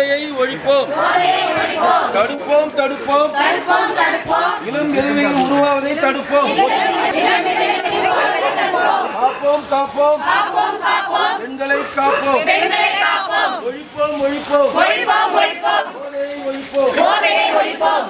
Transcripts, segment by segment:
போதையை ஒழிப்போம். தடுப்போம் தடுப்போம். இளம் விதவைகள் உருவாவதை தடுப்போம். காப்போம் காப்போம். பெண்களை காப்போம். ஒழிப்போம் ஒழிப்போம். போதையை ஒழிப்போம்.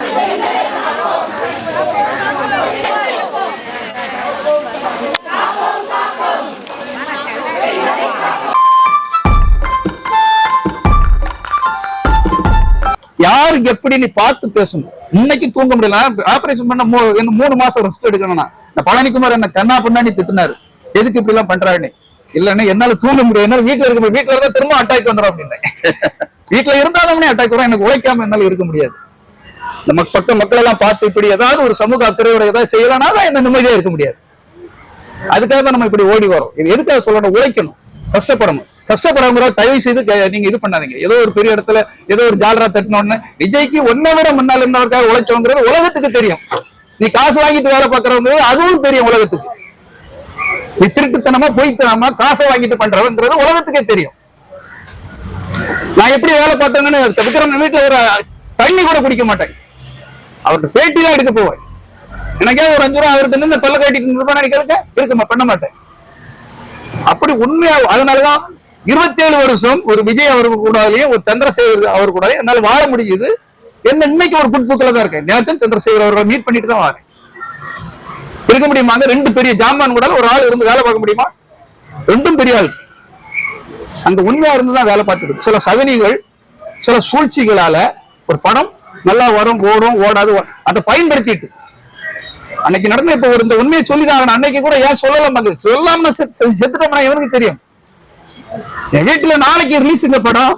யாரு எப்படி நீ பார்த்து பேசணும்? இன்னைக்கு தூங்க முடியல. ஆபரேஷன் பண்ண என்ன மூணு மாசம் ரெஸ்ட் எடுக்கணும்னா பழனிக்குமார் என்ன கண்ணா பண்ணானி திட்டினாரு. எதுக்கு இப்படி எல்லாம் பண்றாருன்னு இல்லன்னா என்னால தூங்க முடியும் என்னால வீட்டுல இருக்க முடியும் வீட்டுல இருந்தா திரும்ப அட்டாக் வந்துடும் அப்படின்னு. வீட்டுல இருந்தாலுமே அட்டாக் வரும். எனக்கு உழைக்காம என்னால இருக்க முடியாது. நம்ம பக்க மக்கள் எல்லாம் பார்த்து இப்படி ஏதாவது ஒரு சமூக அக்கறையோட ஏதாவது செய்யலனா தான் என்ன நிம்மதியா இருக்க முடியாது. அதுக்காக தான் நம்ம இப்படி ஓடி வரோம். இது எதுக்காக சொல்லணும்? உழைக்கணும். கஷ்டப்படணும். கஷ்டப்படாம தயவு செய்து நீங்க இது பண்ணாதீங்க. ஏதோ ஒரு பெரிய இடத்துல ஏதோ ஒரு ஜாலரா தட்டினோன்னு விஜய்க்கு ஒன்ன விட முன்னால் இருந்தவருக்காக உழைச்சவங்கிறது உலகத்துக்கு தெரியும். நீ காசு வாங்கிட்டு வேலை பாக்குறவங்க அதுவும் தெரியும் உலகத்துக்கு. நீ திருட்டுத்தனமா பொய்த்தனமா காசை வாங்கிட்டு பண்றவங்கிறது உலகத்துக்கே தெரியும். நான் எப்படி வேலை பார்த்தேங்கன்னு விக்ரம் வீட்டுல ஒரு தண்ணி கூட குடிக்க மாட்டேன். அவர்கிட்ட பேட்டி தான் எடுக்க போவேன். எனக்கே ஒரு அஞ்சு ரூபா அவருக்கு நின்று பல்ல கட்டிட்டு இருப்பான கேட்க இருக்க பண்ண மாட்டேன். அப்படி உண்மையா அதனாலதான் இருபத்தி ஏழு வருஷம் ஒரு விஜய் அவர் கூடாலையும் ஒரு சந்திரசேகர் அவர் கூட என்னால வாழ முடியுது. என்ன இன்னைக்கு ஒரு குட்புக்கில் தான் இருக்கேன். நேற்று சந்திரசேகர் அவரை மீட் பண்ணிட்டு தான் வரேன். இருக்க முடியுமாங்க ரெண்டு பெரிய ஜாமான் கூட ஒரு ஆள் இருந்து வேலை பார்க்க முடியுமா? ரெண்டும் பெரிய ஆள். அங்க உண்மையா இருந்து தான் வேலை பார்த்துருக்கு சில சகனிகள் சில சூழ்ச்சிகளால ஒரு படம் நல்லா வரும் ஓடும் ஓடாது அதை பயன்படுத்திட்டு. அன்னைக்கு நடந்த இப்ப ஒரு இந்த உண்மையை சொல்லிதான் அன்னைக்கு கூட ஏன் சொல்லலாம் சொல்லாம செத்துட்டோம்னா இவனுக்கு தெரியும். என் வீட்டுல நாளைக்கு ரிலீஸ் இந்த படம்.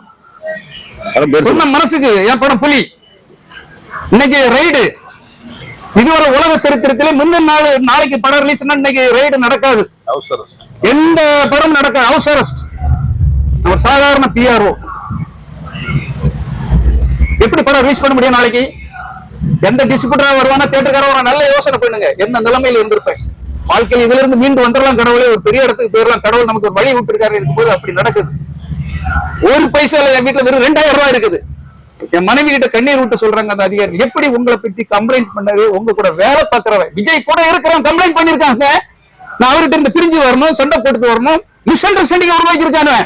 சொன்ன மனசுக்கு என் படம் புலி. இன்னைக்கு ரைடு இதுவரை உலக சரித்திரத்திலே முந்தின நாள் நாளைக்கு படம் ரிலீஸ் இன்னைக்கு ரைடு நடக்காது. எந்த படம் நடக்காது. அரெஸ்ட் ஒரு சாதாரண பிஆர்ஓ எப்படி படம் ரீச் பண்ண முடியும் நாளைக்கு? எந்த டிஸ்ட்ரிபியூட்டரா வருவானா? தேட்டருக்கார வர நல்ல யோசனை பண்ணுங்க. என்ன நிலைமையில இருந்திருப்பேன். வாழ்க்கையில் இதுல இருந்து மீண்டு வந்துடலாம் கடவுளே ஒரு பெரிய இடத்துக்கு போயிடலாம் கடவுள் நமக்கு ஒரு வழி விட்டுருக்காரு இருக்கும்போது அப்படி நடக்குது. ஒரு பைசா என் வீட்டுல வெறும் ரெண்டாயிரம் ரூபாய் இருக்குது. என் மனைவி கிட்ட கண்ணீர் விட்டு சொல்றாங்க அந்த அதிகாரி. எப்படி உங்களை பத்தி கம்ப்ளைண்ட் பண்ணது? உங்க கூட வேலை பார்க்கறவன். விஜய் கூட இருக்கிறவன் கம்ப்ளைண்ட் பண்ணிருக்காங்க. நான் அவர்கிட்ட இருந்து பிரிஞ்சு வரணும் சண்டை போட்டு வரணும். மிஸ் அண்டர்ஸ்டாண்டிங் உருவாக்கி இருக்கானு?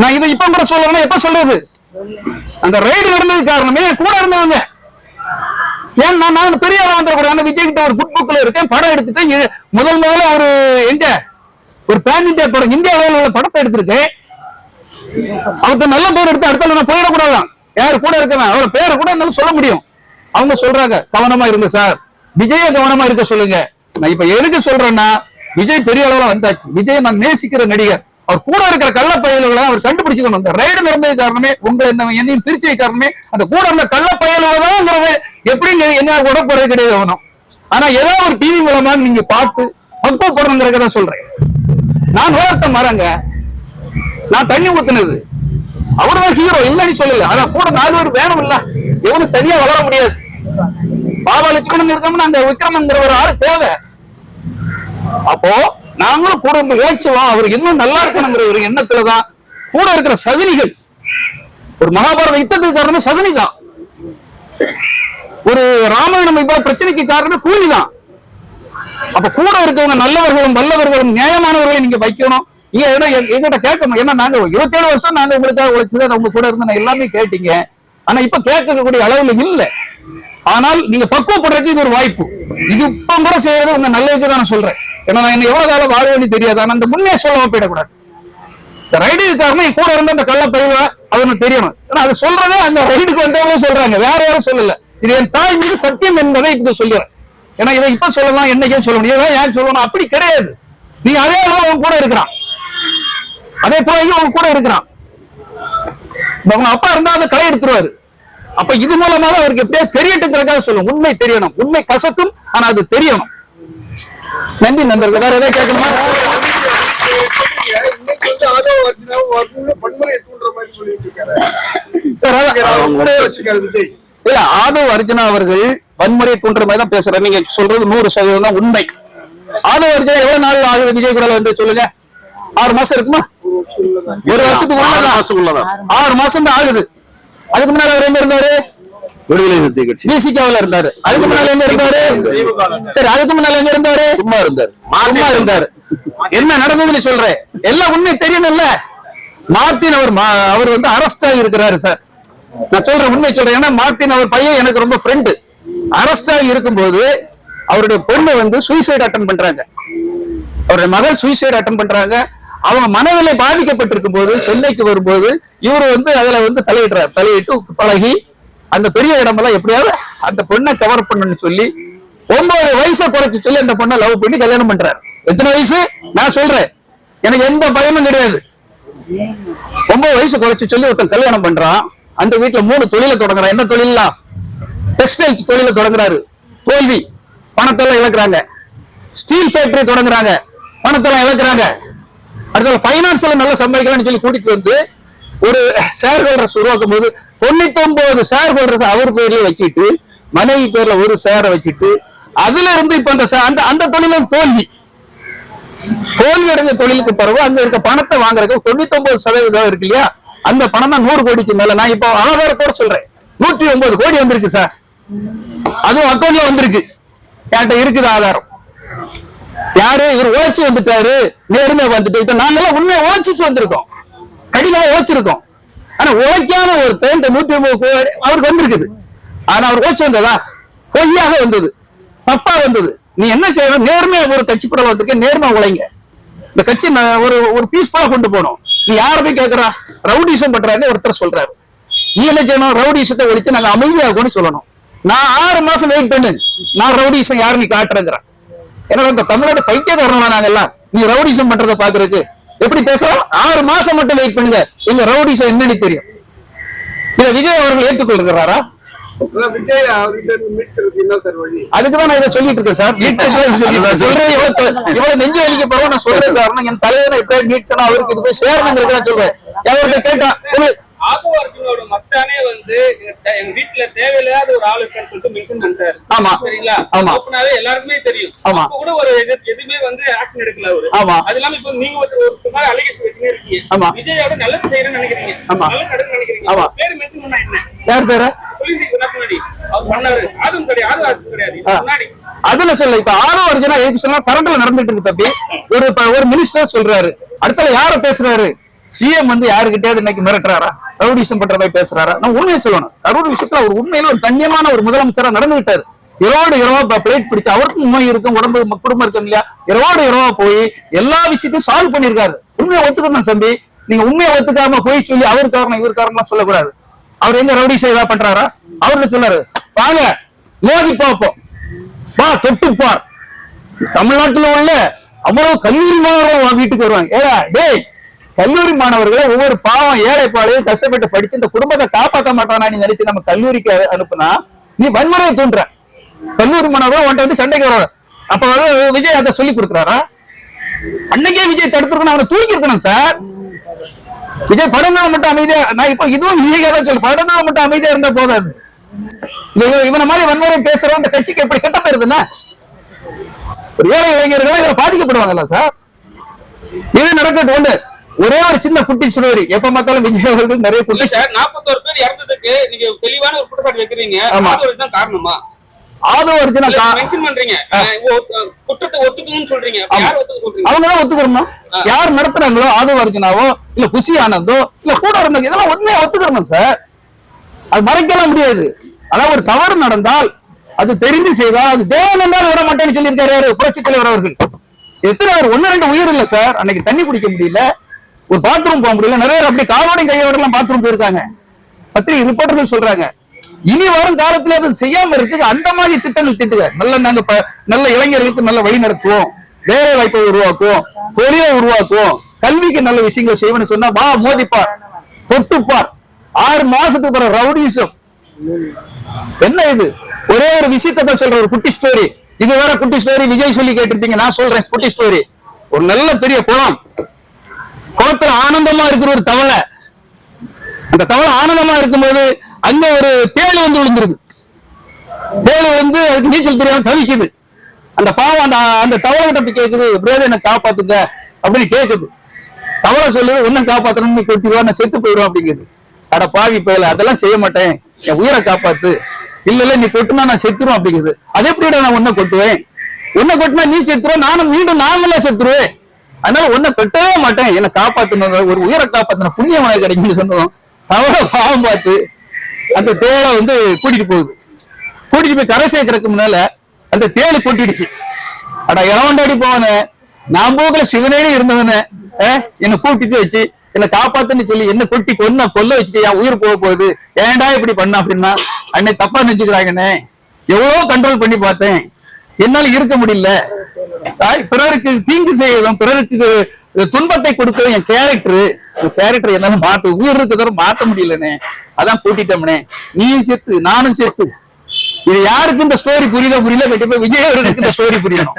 நான் இதை இப்ப கூட சொல்லணும் எப்ப சொல்றது? அந்த ரைடு நடந்தது காரணமே கூட இருந்தவங்க. ஏன் நான் நான் பெரிய ஆளா வந்துடக்கூடாது விஜய் கிட்ட ஒரு புக் புக்ல இருக்கேன். படம் எடுத்துட்டு முதல் முதல்ல ஒரு எங்க? ஒரு பேன் இந்தியா படம் இந்திய அளவில் உள்ள படத்தை எடுத்திருக்கேன். அவர்கிட்ட நல்ல பேர் எடுத்து அடுத்த நான் போயிடக்கூடாதான். யார் கூட இருக்கேன் அவரோட பேரை கூட என்னால சொல்ல முடியும். அவங்க சொல்றாங்க கவனமா இருங்க சார் விஜய கவனமா இருக்க சொல்லுங்க. நான் இப்ப எதுக்கு சொல்றேன்னா விஜய் பெரிய அளவுல வந்தாச்சு. விஜய் நான் நேசிக்கிற நடிகர். அவர் கூட இருக்கிற கள்ள பயல்களை அவர் கண்டுபிடிச்சுக்கணும் அந்த ரைடு நடந்தது காரணமே உங்களை இந்த என்னையும் திருச்சி காரணமே அந்த கூட இருந்த கள்ள பயல்கள்ங்கிறது எப்படி என்ன கூட போறது கிடையாது அவனும். ஆனா ஏதோ ஒரு டிவி மூலமா நீங்க பார்த்து பக்குவப்படணுங்கிறத சொல்றேன். நான் உயர்த்த மரங்க நான் தண்ணி ஊத்துனது. அவர்தான் ஹீரோ இல்லைன்னு சொல்லல. ஆனா கூட நாலு பேர் வேணும் இல்ல எவனும் தனியா வளர முடியாது. பாபா லட்சுமணன் இருக்கோம்னா அந்த விக்ரமங்கிற ஒரு ஆள் தேவை. அப்போ நாங்களும் கூட இருந்து உழைச்சுவோம் அவர் இன்னும் நல்லா இருக்கணுங்கிற ஒரு எண்ணத்துலதான் கூட இருக்கிற சகுனிகள். ஒரு மகாபாரத யுத்தத்துக்கு காரணம் சகுனி தான் ஒரு ராமாயணம் இப்ப பிரச்சனைக்கு காரணம் கூலி தான் அப்ப கூட இருக்கவங்க நல்லவர்களும் வல்லவர்களும் நியாயமானவர்களை நீங்க வைக்கணும். நீங்க ஏன்னா எங்க- எங்கிட்ட கேட்கணும். ஏன்னா நாங்க இருபத்தேழு வருஷம் நாங்க உங்களுக்காக உழைச்சதே உங்க கூட இருந்த எல்லாமே கேட்டீங்க. ஆனா இப்ப கேட்கக்கூடிய அளவுல இல்ல. ஆனால் நீங்க பக்குவப்படுறதுக்கு இது ஒரு வாய்ப்பு. இது இப்ப கூட செய்யறது உங்க நல்லதுக்கு தான் நான் சொல்றேன். ஏன்னா நான் என்ன எவ்வளவு காலம் வாழ்வேன்னு தெரியாது. ஆனா அந்த முன்னே சொல்லாம போயிடக்கூடாது. இந்த ரைடு காரணம் என் கூட இருந்த அந்த கள்ள பயிவ அவனுக்கு தெரியணும். ஏன்னா அது சொல்றதே அந்த ரைடுக்கு வந்தவங்க சொல்றாங்க. வேற யாரும் சொல்லல. இது என் தாய் மீது சத்தியம் என்பதை இப்ப சொல்லுறேன் ஏன்னா இதை இப்ப சொல்லலாம் என்னைக்கே சொல்ல முடியும் ஏன் சொல்லணும்? அப்படி கிடையாது. நீ அதே அளவு அவன் கூட இருக்கிறான். அதே துறையும் அவன் கூட இருக்கிறான். அவங்க அப்பா இருந்தா அந்த களை எடுத்துருவாரு. அப்ப இது மூலமாக அவருக்கு எப்படியா தெரியட்டுங்கிறதுக்காக சொல்லும் உண்மை தெரியணும். உண்மை கசக்கும் ஆனா அது தெரியணும். நன்றி நண்பர்கள். வேற ஏதாவது கேட்கணுமா? இல்ல ஆதவ் அர்ஜுனா அவர்கள் வன்முறையை தூண்டுற மாதிரி தான் பேசுறாரு. நீங்க சொல்றது நூறு சதவீதம் தான் உண்மை. ஆதவ் அர்ஜுனா எவ்வளவு நாள் ஆகுது விஜய் கூட வந்து சொல்லுங்க. ஆறு மாசம் இருக்குமா? ஒரு வருஷத்துக்கு. ஆறு மாசம் ஆகுது. அதுக்கு முன்னால அவர் எங்க இருந்தாரு? விடுதலை சிறுத்தை கட்சி. பிசிகாவில இருந்தாரு. அதுக்கு முன்னால எங்க இருந்தாரு? சரி அதுக்கு முன்னால எங்க இருந்தாரு? சும்மா இருந்தார். சும்மா இருந்தாரு. என்ன நடந்ததுன்னு சொல்றேன். எல்லாம் உண்மை தெரியணும்ல? மார்ட்டின் அவர் அவர் வந்து அரெஸ்ட் ஆகி இருக்கிறாரு சார் நான் சொல்றேன் உண்மை சொல்றேன். ஏன்னா மார்ட்டின் அவர் பையன் எனக்கு ரொம்ப ஃப்ரெண்டு அரெஸ்ட் ஆகி இருக்கும்போது அவருடைய பொண்ணு வந்து சூசைட் அட்டன் பண்றாங்க. அவருடைய மகள் சூசைட் அட்டன் பண்றாங்க. அவங்க மனநிலை பாதிக்கப்பட்டிருக்கும் போது சென்னைக்கு வரும்போது இவர் வந்து அதுல வந்து தலையிடுறார் தலையிட்டு பழகி அந்த பெரிய இடமெல்லாம் எப்படியாவது அந்த பொண்ணை கவர் பண்ணணும்னு சொல்லி ஒன்பது வயசை குறைச்சு சொல்லி அந்த பொண்ணை லவ் பண்ணி கல்யாணம் பண்றாரு. எத்தனை வயசு? நான் சொல்றேன். எனக்கு எந்த பயமும் கிடையாது. ஒன்பது வயசு குறைச்சு சொல்லி ஒருத்தன் கல்யாணம் பண்றான். அந்த வீட்டுல மூணு தொழில தொடங்குறான். என்ன தொழிலாம் டெக்ஸ்டைல்ஸ் தொழிலை தொடங்குறாரு. தோல்வி. பணத்தெல்லாம் இழக்கிறாங்க. ஸ்டீல் ஃபேக்டரி தொடங்குறாங்க. பணத்தெல்லாம் இழக்கிறாங்க. அடுத்த பைனான்ஸ்ல நல்லா சம்பாதிக்கலாம்னு சொல்லி கூட்டிட்டு வந்து ஒரு ஷேர் ஹோல்டர்ஸ் உருவாக்கும் போது தொண்ணூத்தி ஒன்பது ஷேர் ஹோல்டர்ஸ் அவர் பேர்லயே வச்சுட்டு மனைவி பேர்ல ஒரு ஷேரை வச்சுட்டு அதுல இருந்து இப்ப அந்த அந்த அந்த தொழிலும் தோல்வி. தோல்வி அடைஞ்ச தொழிலுக்கு பிறகு அங்க இருக்க பணத்தை வாங்குறதுக்கு தொண்ணூத்தி ஒன்பது சதவீதம் இருக்கு இல்லையா? அந்த பணம் தான் நூறு கோடிக்கு மேல. நான் இப்போ ஆதாரத்தோட சொல்றேன். நூற்றி ஒன்பது கோடி வந்திருக்கு சார் அதுவும் அக்கௌண்ட்ல வந்திருக்கு. என்கிட்ட இருக்குது ஆதாரம். யாரு? இவர் உழைச்சு வந்துட்டாரு. நேர்மையா வந்துட்டு இப்ப நாங்கெல்லாம் உண்மையை உழைச்சிட்டு வந்திருக்கோம். கடினமா உழைச்சிருக்கோம் ஆனா உழைக்காம ஒரு இந்த நூத்தி ஐம்பது கோடி அவருக்கு வந்திருக்குது. ஆனா அவர் ஓச்சு வந்ததா? பொய்யாக வந்தது. தப்பா வந்தது. நீ என்ன செய்யணும்? நேர்மையா ஒரு கட்சி பிரபலத்துக்கு நேர்மை உழைங்க. இந்த கட்சி ஒரு ஒரு பீஸ்ஃபுல்லா கொண்டு போனோம் நீ யார போய் கேட்கறா ரவுடிசம் பண்றாருன்னு ஒருத்தர் சொல்றாரு. நீ என்ன செய்யணும்? ரவுடிசத்தை ஒழிச்சு நாங்க அமைதியாகணும்னு சொல்லணும். நான் ஆறு மாசம் வெயிட் பண்ணு. நான் ரவுடிசம் யாரு நீ காட்டுறேங்கிறேன் ஏன்னா இந்த தமிழ்நாடு பைத்தியக்காரங்களா நாங்க எல்லாம் நீ ரவுடிசம் பண்றதை பாக்குறதுக்கு எப்படி பேசலாம்? ஆறு மாசம் மட்டும் வெயிட் பண்ணுங்க. எங்க ரவுடிசம் என்னன்னு தெரியும். இத விஜய் அவர்கள் ஏற்றுக்கொள்கிறாரா? அதுக்குதான் நான் இதை சொல்லிட்டு இருக்கேன் சார் சொல்றேன் இவ்வளவு நெஞ்சு வலிக்க போறோம் நான் காரணம் என் தலைவரை எப்படி மீட்கணும் அவருக்கு இது போய் சேரணுங்கிறத நான் சொல்றேன். அவர்கிட்ட கேட்டா உங்களுக்கு ஆகோ அர்ஜுனோட மச்சானே வந்து எங்க வீட்டுல தேவையில்லாத ஒரு ஆளு இருக்கான்னு சொல்லிட்டு மென்ஷன் ஆமா. சரிங்களா? ஆமா. ஓப்பனாவே எல்லாருக்குமே தெரியும். ஆமா. கூட ஒரு எது- எதுவுமே வந்து ஆக்ஷன் எடுக்கல அவரு. ஆமா. அது இல்லாம இப்ப நீங்க ஒரு ஒரு மாதிரி அலிகேஷன் வச்சுனே இருக்கீங்க. ஆமா. விஜயோட நல்லது செய்யறேன்னு நினைக்கிறீங்க. ஆமா. நல்லது நடக்குன்னு நினைக்கிறீங்க. ஆமா. பேரு மென்ஷன் பண்ணா என்ன? யார் பேரு? சொல்லிருந்தீங்க முன்னாடி. அவர் பண்ணாரு. அதுவும் கிடையாது அதுவும் அது கிடையாது. முன்னாடி. அதுல சொல்ல இப்ப அர்ஜுனா எதுக்கு சொன்னா கரண்ட்ல நடந்துட்டு இருக்கு தம்பி. ஒரு ஒரு மினிஸ்டர் சொல்றாரு. அடுத்தல யார பேசுறாரு? சிஎம் வந்து யாருக்கிட்டே இன்னைக்கு மிரட்டுறாரா? ரவுடிசம் பண்ற மாதிரி பேசுறாரா? நான் உண்மையை சொல்லணும். கரூர் விஷயத்துல ஒரு உண்மையில ஒரு கண்ணியமான ஒரு முதலமைச்சரா நடந்துகிட்டாரு. இரவோடு இரவா பிளேட் பிடிச்சு அவருக்கும் நோய் இருக்கும் உடம்பு குடும்பம் இருக்கும் இல்லையா? இரவோடு இரவா போய் எல்லா விஷயத்தையும் சால்வ் பண்ணிருக்காரு உண்மையை ஒத்துக்கணும் தம்பி? நீங்க உண்மையை ஒத்துக்காம போய் சொல்லி அவர் காரணம் இவர் காரணம் சொல்லக்கூடாது. அவர் எங்க ரவுடிசம் ஏதாவது பண்றாரா? அவர்ல சொன்னாரு வாங்க மோதி பார்ப்போம். வா தொட்டு பார். தமிழ்நாட்டுல உள்ள அவ்வளவு கல்லூரி மாணவர்கள் வீட்டுக்கு வருவாங்க. ஏடா டேய் கல்லூரி மாணவர்களை ஒவ்வொரு பாவம் ஏழை பாளையும் கஷ்டப்பட்டு படிச்சு இந்த குடும்பத்தை காப்பாற்ற மாட்டானா நீ நினைச்சு நம்ம கல்லூரிக்கு அனுப்புனா நீ வன்முறையை தூண்டுற. கல்லூரி மாணவர்கள் உன்ட்ட வந்து சண்டைக்கு வர அப்ப வந்து விஜய் அதை சொல்லி கொடுக்குறாரா? அன்னைக்கே விஜய் தடுத்துருக்கணும் அவனை தூக்கி இருக்கணும் சார். விஜய் படங்களை மட்டும் அமைதியா நான் இப்ப இதுவும் விஜய் தான் சொல்லு. படங்களை மட்டும் அமைதியா இருந்தா போதாது. இவனை மாதிரி வன்முறை பேசுறோம் இந்த கட்சிக்கு எப்படி கெட்ட போயிருதுன்னா ஏழை இளைஞர்கள் இதுல பாதிக்கப்படுவாங்கல்ல சார். இது நடக்கட்டும் ஒண்ணு ஒரே ஒரு சின்ன குட்டி ஸ்டோரி எப்ப பார்த்தாலும் விஜய் அவர்கள் நிறைய குட்டி சார் நாற்பத்தோரு பேர் இறந்ததுக்கு நீங்க தெளிவான ஒரு குற்றச்சாட்டு வைக்கிறீங்க. ஆமா. காரணமா? ஆதோ ஒரிஜினல் மென்ஷன் பண்றீங்க. குற்றத்தை ஒத்துக்கணும்னு சொல்றீங்க. யார் ஒத்துக்க அவங்க தான் யார் நடத்துறாங்களோ ஆதோ அர்ஜுனாவோ இல்ல குஷி ஆனந்தோ இல்ல கூட இருந்தவங்க இதெல்லாம் உண்மையா ஒத்துக்கிறணும் சார்? அது மறைக்கலாம் முடியாது. அதாவது ஒரு தவறு நடந்தால் அது தெரிந்து செய்தால் அது தேவன் என்றால் விட மாட்டேன்னு சொல்லியிருக்காரு யாரு? புரட்சி தலைவர் அவர்கள். எத்தனை ஒண்ணு ரெண்டு உயிர் இல்ல சார். அன்னைக்கு தண்ணி குடிக்க முடியல. ஒரு பாத்ரூம் போக முடியல. நிறைய பேர் அப்படி காலோடையும் கையோட எல்லாம் பாத்ரூம் போயிருக்காங்க. பத்திரிகை ரிப்போர்ட்டர்கள் சொல்றாங்க. இனி வரும் காலத்துல அது செய்யாம இருக்கு. அந்த மாதிரி திட்டங்கள் திட்டுக நல்ல நாங்க நல்ல இளைஞர்களுக்கு நல்ல வழி நடத்துவோம். வேலை வாய்ப்பை உருவாக்குவோம். தொழிலை உருவாக்குவோம். கல்விக்கு நல்ல விஷயங்களை செய்வோம்னு சொன்னா வா மோதிப்பார் தொட்டுப்பார் ஆறு மாசத்துக்கு பிறகு ரவுடிசம். என்ன இது? ஒரே ஒரு விஷயத்தை சொல்ற ஒரு குட்டி ஸ்டோரி இது வேற குட்டி ஸ்டோரி விஜய் சொல்லி கேட்டிருப்பீங்க. நான் சொல்றேன் குட்டி ஸ்டோரி ஒரு நல்ல பெரிய குளம். குளத்துல ஆனந்தமா இருக்கிற ஒரு தவளை. அந்த தவளை ஆனந்தமா இருக்கும்போது அங்க ஒரு தேள் வந்து விழுந்துருது. தேள் வந்து அதுக்கு நீச்சல் தெரியாம தவிக்குது. அந்த பாவம் அந்த அந்த தவளை கிட்ட கேக்குது எப்படியாவது என்ன காப்பாத்துங்க அப்படின்னு கேக்குது. தவளை சொல்லுது ஒன்னும் காப்பாத்தணும்னு கேட்டுருவா நான் செத்து போயிடுவேன் அப்படிங்குது. அட பாவி பயல அதெல்லாம் செய்ய மாட்டேன். என் உயிரை காப்பாத்து. இல்ல இல்ல நீ கொட்டுனா நான் செத்துரும் அப்படிங்குது. அது எப்படிடா நான் உன்னை கொட்டுவேன்? உன்னை கொட்டினா நீ செத்துருவ நானும் மீண்டும் நாமளே செத்துருவேன். அதனால உன்னை கட்டவே மாட்டேன். என்னை காப்பாத்தணும் ஒரு உயிரை காப்பாத்தின புண்ணியம் உனக்கு கிடைக்குன்னு சொன்னோம் தவற பாவம் பார்த்து அந்த தேளை வந்து கூட்டிட்டு போகுது. கூட்டிட்டு போய் கரை சேர்க்கறதுக்கு முன்னால அந்த தேளு கொட்டிடுச்சு. அட இளவண்டாடி போவனே நான் போகல சிவனேனே இருந்தவனே என்னை கூட்டிட்டு வச்சு என்னை காப்பாத்துன்னு சொல்லி என்ன கொட்டி கொன்ன கொல்ல வச்சுட்டு என் உயிர் போக போகுது. ஏன்டா இப்படி பண்ண அப்படின்னா அன்னை தப்பா நினைச்சுக்கிறாங்கண்ணே. எவ்வளவு கண்ட்ரோல் பண்ணி பார்த்தேன். என்னால இருக்க முடியல. பிறருக்கு தீங்கு செய்யறதும் பிறருக்கு துன்பத்தை கொடுக்கிறது என் கேரக்டர் கேரக்டர் என்னால மாத்த உயிர் இருக்கிறத மாத்த முடியலனே அதான் கூட்டிட்டோம்னே. நீயும் செத்து நானும் செத்து. இது யாருக்கு இந்த ஸ்டோரி புரியல புரியல கண்டிப்பா விஜய் அவர்களுக்கு இந்த ஸ்டோரி புரியணும்.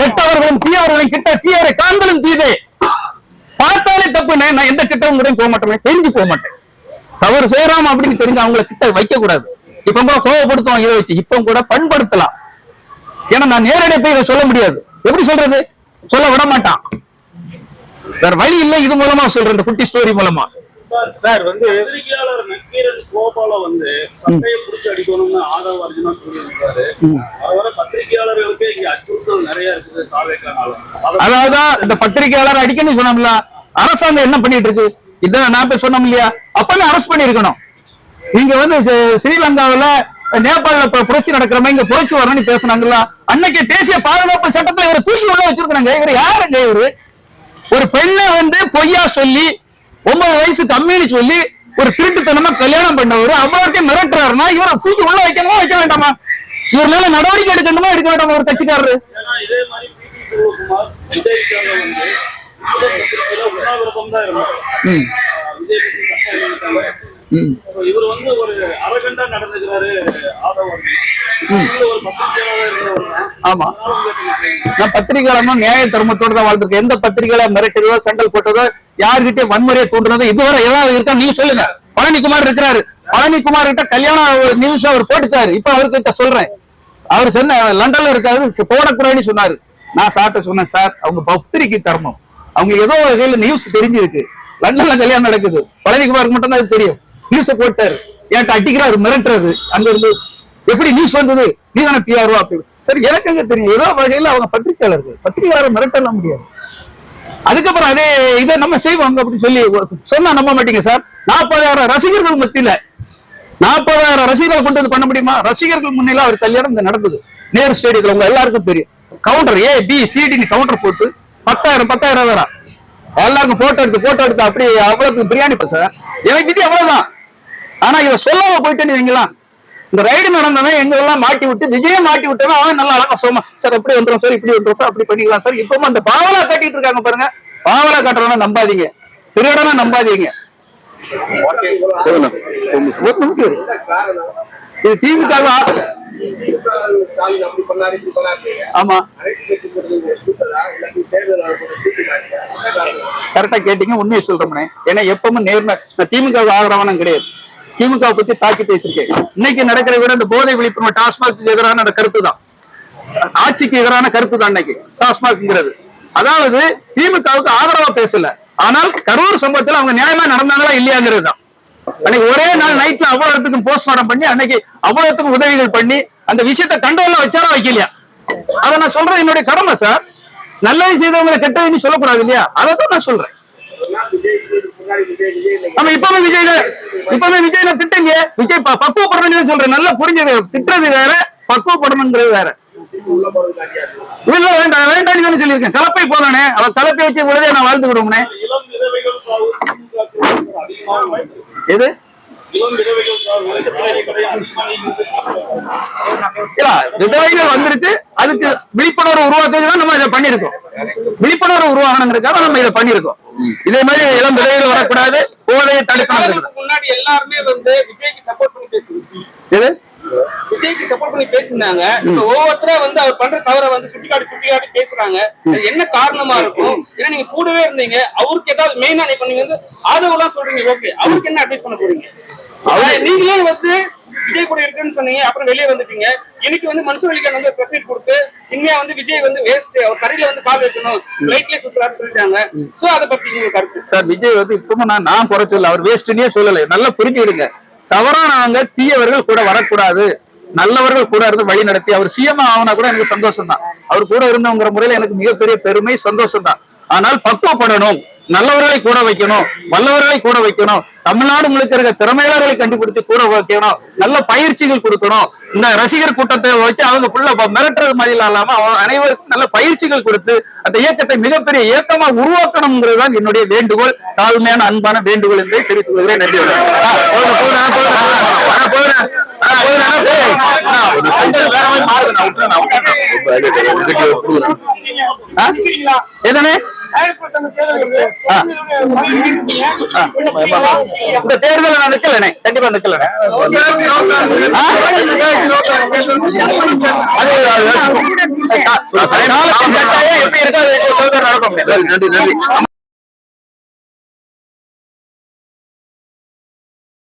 கெட்டவர்களும் தீயவர்களும் கிட்ட தீயவரை காண்களும் தீதே பார்த்தாலே தப்புனே நான் எந்த கிட்டவும் கூட போக மாட்டேன் தெரிஞ்சு போக மாட்டேன். தவறு செய்யறாம அப்படின்னு தெரிஞ்சு அவங்கள கிட்ட வைக்க கூடாது இப்ப கூட கோவப்படுத்துவோம் இதை வச்சு. இப்ப கூட பண்படுத்தலாம். ஏன்னா நான் நேரடியா போய் சொல்ல முடியாது. எப்படி சொல்றது? சொல்ல விட மாட்டான். வேற வழி இல்லை இது மூலமா சொல்றேன் இந்த குட்டி ஸ்டோரி மூலமா. சார் வந்து பத்திரிகையாளர் நக்கீரன் கோபால வந்து சட்டையை பிடிச்சி அடிக்கணும்னு ஆதவ அர்ஜுனா சொல்லியிருக்காரு. அவரை பத்திரிகையாளர்களுக்கு இங்க அச்சுறுத்தல் நிறைய இருக்குது சாவேக்கானால அதாவது இந்த பத்திரிகையாளர் அடிக்கணும்னு சொன்னோம்ல அரசாங்கம் என்ன பண்ணிட்டு இருக்கு? இதான் நான் போய் சொன்னோம் இல்லையா? அப்பவே அரெஸ்ட் பண்ணிருக்கணும் நீங்க வந்து ஸ்ரீ- ஸ்ரீலங்காவுல இப்ப புரட்சி நடக்கிற மாதிரி இங்க புரட்சி வரணும்னு பேசுனாங்கல்ல அன்னைக்கு தேசிய பாதுகாப்பு சட்டத்துல இவரை தூக்கி உள்ள வச்சிருக்காங்க இவர் யாருங்க இவரு? ஒரு பெண்ணை வந்து பொய்யா சொல்லி ஒன்பது வயசு கம்மின்னு சொல்லி ஒரு திருட்டுத்தனமா கல்யாணம் பண்ணவர் அவ்வளோக்கே மிரட்டுறாருன்னா இவரை தூக்கி உள்ள வைக்கணுமா வைக்க வேண்டாமா? இவர் மேல நடவடிக்கை எடுக்கணுமா எடுக்க வேண்டாமா ஒரு கட்சிக்காரரு? ம், ம். இவர் வந்து ஒரு அரகண்டா நடந்துக்கிறாரு ஆதவ ஆமா. நான் பத்திரிகையாளனும் நியாய தர்மத்தோட தான் வாழ்ந்திருக்கேன். எந்த பத்திரிகையில மிரட்டுறதோ செங்கல் போட்டதோ யாருகிட்ட வன்முறையை தூண்டுறதோ இதுவரை ஏதாவது இருக்கா? நீங்க சொல்லுங்க. பழனிக்குமார் இருக்கிறாரு. பழனிக்குமார் கிட்ட கல்யாண நியூஸ் அவர் போட்டுட்டாரு. இப்ப அவர்கிட்ட சொல்றேன். அவர் சொன்ன லண்டன்ல இருக்காரு போடக்கூடாதுன்னு சொன்னாரு. நான் சார்ட்ட சொன்னேன் சார் அவங்க பத்திரிகை தர்மம். அவங்க ஏதோ ஒரு வகையில நியூஸ் தெரிஞ்சிருக்கு. லண்டன்ல கல்யாணம் நடக்குது. பழனிக்குமாருக்கு மட்டும் தான் அது தெரியும். நியூஸ போட்டாரு. ஏன்ட்ட அடிக்கிறாரு மிரட்டுறது அங்க இருந்து எப்படி நியூஸ் வந்தது? நீ தானே பிஆர்ஓ அப்படி. சரி எனக்கு எங்க தெரியும்? ஏதோ வகையில அவங்க பத்திரிகையாளர்கள் பத்திரிகையாளர் மிரட்டல முடியாது. அதுக்கப்புறம் அதே இதை நம்ம செய்வோம் அப்படின்னு சொல்லி சொன்னா நம்ப மாட்டீங்க சார். நாற்பதாயிரம் ரசிகர்கள் மத்தியில நாற்பதாயிரம் ரசிகர்களை கொண்டு வந்து பண்ண முடியுமா? ரசிகர்கள் முன்னில அவர் கல்யாணம் இங்க நடந்தது. நேரு ஸ்டேடியத்துல உங்க எல்லாருக்கும் தெரியும். கவுண்டர் ஏ பி சிடின்னு கவுண்டர் போட்டு பத்தாயிரம் பத்தாயிரம் வேற எல்லாருக்கும் போட்டோ எடுத்து போட்டோ எடுத்து அப்படி அவ்வளவுக்கு பிரியாணி சார் எனக்கு விதி அவ்வளவுதான். ஆனா இதை சொல்லாம போயிட்டேன்னு வைங்களா இந்த ரைடு நடந்தவன் எங்க எல்லாம் மாட்டி விட்டு விஜயம் மாட்டி விட்டவன் அவன் நல்லா அழகா சோமா சார் எப்படி வந்துடும் சார்? இப்படி வந்துடும் சார்? அப்படி பண்ணிக்கலாம் சார்? இப்பவும் அந்த பாவலா காட்டிட்டு இருக்காங்க பாருங்க. பாவலா காட்டுறவன நம்பாதீங்க. திருடனா நம்பாதீங்க. இது திமுக ஆமா. கரெக்டா கேட்டீங்க. உண்மையை சொல்றேன் ஏன்னா எப்பவும் நேர்மை. திமுக ஆதரவானம் கிடையாது. திமுக பத்தி தாக்கி பேசியிருக்கேன். இன்னைக்கு நடக்கிற விட இந்த போதை விழிப்புணர்வு டாஸ்மாக் எதிரான கருத்து தான். ஆட்சிக்கு எதிரான கருத்து தான் இன்னைக்கு டாஸ்மாக்ங்கிறது அதாவது திமுகவுக்கு ஆதரவா பேசல. ஆனால் கரூர் சம்பவத்தில் அவங்க நியாயமா நடந்தாங்களா இல்லையாங்கிறது தான். அன்னைக்கு ஒரே நாள் நைட்ல அவ்வளவுக்கும் போஸ்ட்மார்டம் பண்ணி அன்னைக்கு அவ்வளவுக்கும் உதவிகள் பண்ணி அந்த விஷயத்தை கண்ட்ரோல்ல வச்சாரா வைக்கலையா? அதை நான் சொல்றேன் என்னுடைய கடமை சார் நல்லது செய்தவங்களை கெட்டதுன்னு சொல்லக்கூடாது இல்லையா? அதை தான் நான் சொல்றேன். விஜய் நம்ம இப்பவே விஜய் இப்பவே விஜய் நான் திட்டுங்க விஜய் சொல்றேன். நல்லா புரிஞ்சது திட்டுறது வேற பக்குவப்படணுங்கிறது வேற. இல்ல வேண்டாம் சொல்லியிருக்கேன். கலப்பை போதானே அவன் கலப்பை வச்சு உடனே நான் வாழ்ந்துக்கிடுவோம்னே இளம் எது? விதவைகள் வந்துருச்சு அதுக்கு விழிப்புணர்வு உருவாக்குதுதான் நம்ம இதை பண்ணிருக்கோம் விழிப்புணர்வு உருவாகணுங்கிறதுக்காக நம்ம இதை பண்ணிருக்கோம் இதே மாதிரி இளம் விதவைகள் வரக்கூடாது போதையை தடுக்கணும் முன்னாடி எல்லாருமே வந்து விஜய்க்கு சப்போர்ட் பண்ணி பேசுறாங்க எது விஜய்க்கு சப்போர்ட் பண்ணி இப்ப ஒவ்வொருத்தரா வந்து அவர் பண்ற தவற வந்து சுட்டிக்காட்டி சுட்டிக்காட்டி பேசுறாங்க. என்ன காரணமா இருக்கும்? ஏன்னா நீங்க கூடவே இருந்தீங்க. அவருக்கு ஏதாவது மெயினா இப்ப நீங்க வந்து ஆதரவுலாம் சொல்றீங்க. ஓகே அவருக்கு என்ன அட்வைஸ் பண்ண போறீங்க? நீங்களே வந்து விஜய் கூட இருக்குன்னு சொன்னீங்க அப்புறம் வெளியே வந்துட்டீங்க. இன்னைக்கு வந்து மன்சூர் அலிகான் வந்து பிரஸ் கொடுத்து இனிமையா வந்து விஜய் வந்து வேஸ்ட் அவர் கடையில வந்து கால் வைக்கணும் லைட்லயே சுத்துறாரு சொல்லிட்டாங்க. சோ அதை பத்தி உங்களுக்கு கருத்து? சார் விஜய் வந்து இப்பவும் நான் நான் குறைச்சல அவர் வேஸ்ட்னே சொல்லலை. நல்லா புரிஞ்சுக்கிடுங்க. தவறானவங்க தீயவர்கள் கூட வரக்கூடாது. நல்லவர்கள் கூட இருந்து வழி நடத்தி அவர் சிஎம் ஆகுனா கூட எனக்கு சந்தோஷம் தான் அவர் கூட இருந்தவங்கிற முறையில எனக்கு மிகப்பெரிய பெருமை சந்தோஷம் தான் ஆனால் பக்குவப்படணும். நல்லவர்களை கூட வைக்கணும். வல்லவர்களை கூட வைக்கணும். தமிழ்நாடு முழுக்க இருக்க திறமையாளர்களை கண்டுபிடிச்சு கூட வைக்கணும். நல்ல பயிற்சிகள் கொடுக்கணும். இந்த ரசிகர் கூட்டத்தை வச்சு அவங்க புள்ள மிரட்டுறது மாதிரி இல்லாம அனைவருக்கும் நல்ல பயிற்சிகள் கொடுத்து அந்த இயக்கத்தை மிகப்பெரிய இயக்கமா உருவாக்கணுங்கிறது தான் என்னுடைய வேண்டுகோள். தாழ்மையான அன்பான வேண்டுகோள் என்பதை தெரிவித்துக் கொள்கிறேன். நன்றி விட்டுறேன். இந்த தேர்தல நான் கண்டிப்பா நிக்கலனே எப்படி நடக்கும் நன்றி நன்றி